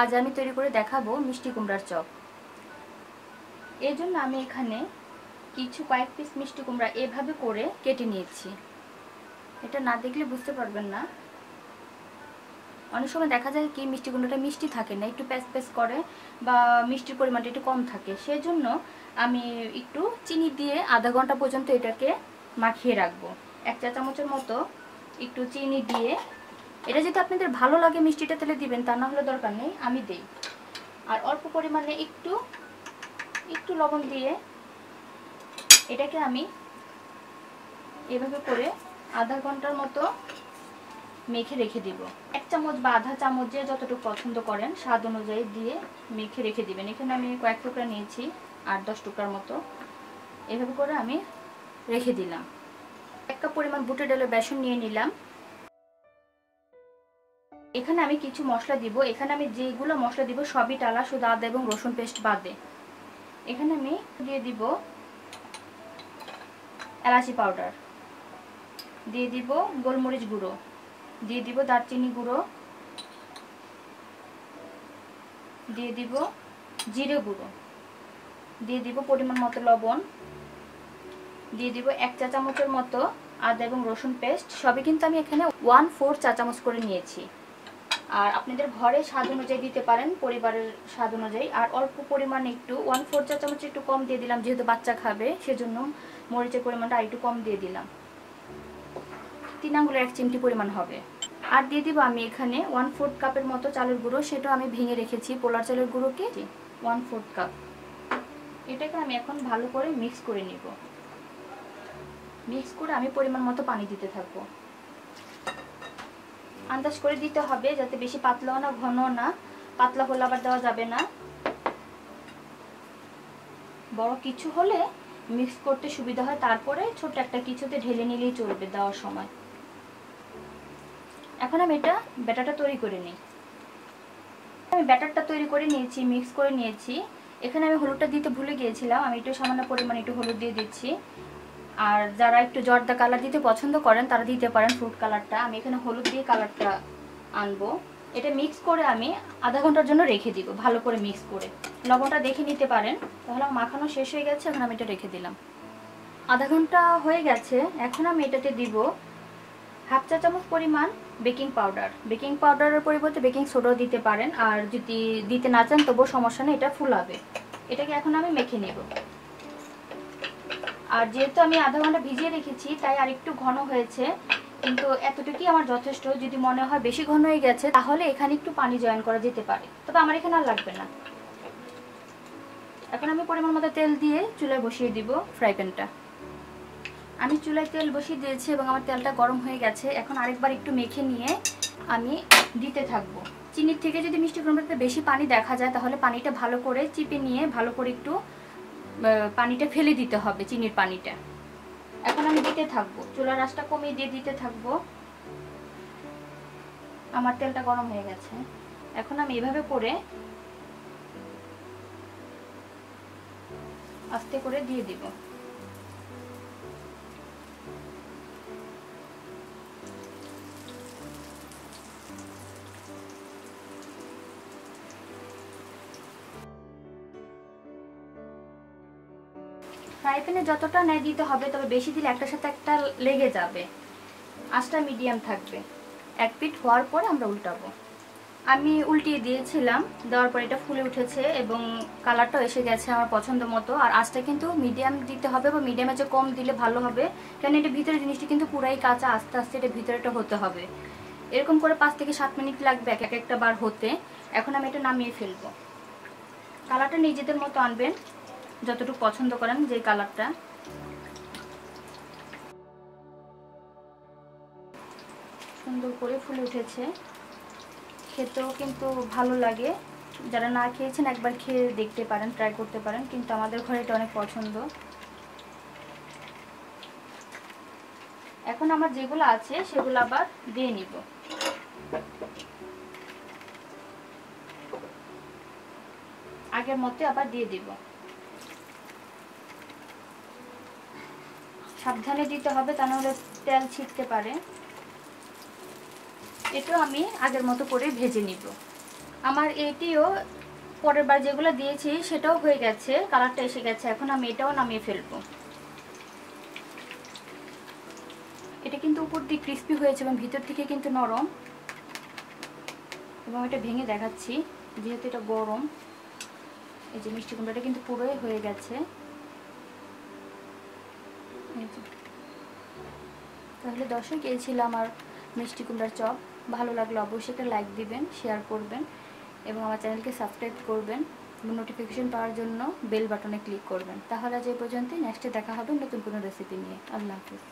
আজ আমি তৈরি করে দেখাবো মিষ্টি কুমড়ার চপ। এই জন্য আমি এখানে কিছু কয়েক পিস মিষ্টি কুমড়া এভাবে করে কেটে নিয়েছি। এটা না দেখলে বুঝতে পারবেন না। অনেক সময় দেখা যায় কি, মিষ্টি কুমড়াটা মিষ্টি থাকে না, একটু প্যাস প্যাস করে বা মিষ্টির পরিমাণটা একটু কম থাকে। সেই জন্য আমি একটু চিনি দিয়ে আধা ঘণ্টা পর্যন্ত এটাকে মাখিয়ে রাখব। এক চা চামচের মতো একটু চিনি দিয়ে এটা যদি আপনাদের ভালো লাগে মিষ্টিটা তেলে দিবেন। তা না হলে দরকার নেই, আমি দেই। আর অল্প পরিমাণে একটু একটু লবণ দিয়ে এটাকে আমি এভাবে করে আধা ঘণ্টার মতো মেখে রেখে দিব। এক চামচ বা আধা চামচ যে যতটুকু পছন্দ করেন, স্বাদ অনুযায়ী দিয়ে মেখে রেখে দিবেন। এখানে আমি কয়েক টুকরা নিয়েছি আট দশ টুকরার মতো। এভাবে করে আমি রেখে দিলাম। এক কাপ পরিমাণ বুটে ডালের বেসন নিয়ে নিলাম। এখানে আমি কিছু মশলা দিব। এখানে আমি যেগুলো মশলা দিব, সবই টালা শুধু আদা এবং রসুন পেস্ট বাদে এখানে আমি দিয়ে দিব এলাচি পাউডার। দিয়ে দিব গোলমরিচ গুঁড়ো। দিয়ে দিব দারচিনি গুঁড়ো। দিয়ে দিব জিরে গুঁড়ো। দিয়ে দিব পরিমাণ মতো লবণ। দিয়ে দিব এক চা চামচের মতো আদা এবং রসুন পেস্ট। সবই কিন্তু আমি এখানে ওয়ান ফোর চা চামচ করে নিয়েছি। আর আপনাদের ঘরে স্বাদ অনুযায়ী দিতে পারেন, পরিবারের স্বাদ অনুযায়ী। আর অল্প পরিমাণে একটু ওয়ান ফোর চা চামচ একটু কম দিয়ে দিলাম, যেহেতু বাচ্চা খাবে, সেজন্য মরিচের পরিমাণটা আর একটু কম দিয়ে দিলাম। তিন আঙ্গুলের এক চিমটি পরিমাণ হবে। আর দিয়ে দিব আমি এখানে ওয়ান ফোর্থ কাপের মতো চালের গুঁড়ো, সেটা আমি ভেঙে রেখেছি, পোলার চালের গুঁড়োকে। ওয়ান ফোর্থ কাপ এটাকে আমি এখন ভালো করে মিক্স করে নিব। মিক্স করে আমি পরিমাণ মতো পানি দিতে থাকব। আন্দাজ করে দিতে হবে যাতে বেশি পাতলাও না ঘন না। পাতলা হলে আবার দেওয়া যাবে না। বড় কিছু হলে মিক্স করতে সুবিধা হয়, তারপরে ছোট একটা কিছুতে ঢেলে নিলেই চলবে দেওয়ার সময়। এখন আমি এটা ব্যাটারটা তৈরি করে নিই। আমি ব্যাটারটা তৈরি করে নিয়েছি মিক্স করে নিয়েছি। এখানে আমি হলুদটা দিতে ভুলে গিয়েছিলাম, আমি একটু সামান্য পরিমাণে একটু হলুদ দিয়ে দিচ্ছি। আর যারা একটু জর্দা কালার দিতে পছন্দ করেন, তারা দিতে পারেন ফ্রুট কালারটা আমি এখানে হলুদ দিয়ে কালারটা আনব। এটা মিক্স করে আমি আধা ঘণ্টার জন্য রেখে দিব, ভালো করে মিক্স করে। লবণটা দেখে নিতে পারেন। তাহলে মাখানো শেষ হয়ে গেছে, এখন আমি এটা রেখে দিলাম। আধা ঘণ্টা হয়ে গেছে, এখন আমি এটাতে দিব হাফ চা চামচ পরিমাণ বেকিং পাউডার বেকিং পাউডারের পরিবর্তে বেকিং সোডাও দিতে পারেন। আর যদি দিতে না চান, তবুও সমস্যা নেই, এটা ফুল ফুলাবে। এটাকে এখন আমি মেখে নেব। আর যেহেতু আমি আধা ঘণ্টা ভিজিয়ে রেখেছি, তাই আর একটু ঘন হয়েছে। কিন্তু এতটুকুই আমার যথেষ্ট। যদি মনে হয় বেশি ঘন হয়ে গেছে, তাহলে এখানে একটু পানি জয়েন করা যেতে পারে। তবে আমার এখানে আর লাগবে না। এখন আমি পরিমাণ মতো তেল দিয়ে চুলায় বসিয়ে দিব ফ্রাই প্যানটা। আমি চুলায় তেল বসিয়ে দিয়েছি এবং আমার তেলটা গরম হয়ে গেছে। এখন আরেকবার একটু মেখে নিয়ে আমি দিতে থাকব। চিনির থেকে যদি মিষ্টি কুমড়াতে বেশি পানি দেখা যায়, তাহলে পানিটা ভালো করে চিপে নিয়ে ভালো করে একটু পানিটা ফেলে দিতে হবে, চিনির পানিটা। এখন আমি দিতে থাকব। চুলার আঁচটা কমিয়ে দিয়ে দিতে থাকব। আমার তেলটা গরম হয়ে গেছে। এখন আমি এভাবে করে আস্তে করে দিয়ে দিব। ফ্রাই প্যানে যতটা নেয় দিতে হবে, তবে বেশি দিলে একটার সাথে একটা লেগে যাবে। আঁচটা মিডিয়াম থাকবে। এক পিট হওয়ার পর আমরা উল্টাবো। আমি উল্টিয়ে দিয়েছিলাম, দেওয়ার পর এটা ফুলে উঠেছে এবং কালারটাও এসে গেছে আমার পছন্দ মতো। আর আঁচটা কিন্তু মিডিয়াম দিতে হবে বা মিডিয়ামে যে কম দিলে ভালো হবে। কেন এটা ভিতরে জিনিসটি কিন্তু পুরাই কাঁচা, আস্তে আস্তে এটা ভিতরেটা হতে হবে। এরকম করে পাঁচ থেকে সাত মিনিট লাগবে এক একটা বার হতে। এখন আমি এটা নামিয়ে ফেলব। কালারটা নিজেদের মতো আনবেন। যতটুকু পছন্দ করেন যে কালারটা। সুন্দর করে ফুলে উঠেছে। খেতেও কিন্তু ভালো লাগে। যারা না খেয়েছেন একবার খেয়ে দেখতে পারেন ট্রাই করতে পারেন, কিন্তু আমাদের ঘরে এটা অনেক পছন্দ। এখন আমার যেগুলো আছে, সেগুলো আবার দিয়ে নিব। আগের মতো আবার দিয়ে দিব। সাবধানে দিতে হবে, তা নাহলে তেল ছিটতে পারে। এটাও আমি আগের মতো করে ভেজে নিব। আমার এটিও পরের বার যেগুলো দিয়েছি, সেটাও হয়ে গেছে, কালারটা এসে গেছে। এখন আমি এটাও নামিয়ে ফেলব। এটা কিন্তু উপর দিয়ে ক্রিস্পি হয়েছে এবং ভিতর থেকে কিন্তু নরম। এবং এটা ভেঙে দেখাচ্ছি, যেহেতু এটা গরম, এই যে মিষ্টি কুমড়াটা কিন্তু পুরোই হয়ে গেছে এই যে। তাহলে দর্শক, এই ছিল আমার মিষ্টি কুমড়ার চপ। ভালো লাগলে অবশ্যই একটা লাইক দিবেন, শেয়ার করবেন এবং আমার চ্যানেলকে সাবস্ক্রাইব করবেন নোটিফিকেশন পাওয়ার জন্য বেল বাটনে ক্লিক করবেন। তাহলে আজ এই পর্যন্তই। নেক্সটে দেখা হবে নতুন কোনো রেসিপি নিয়ে। আল্লাহ হাফিজ।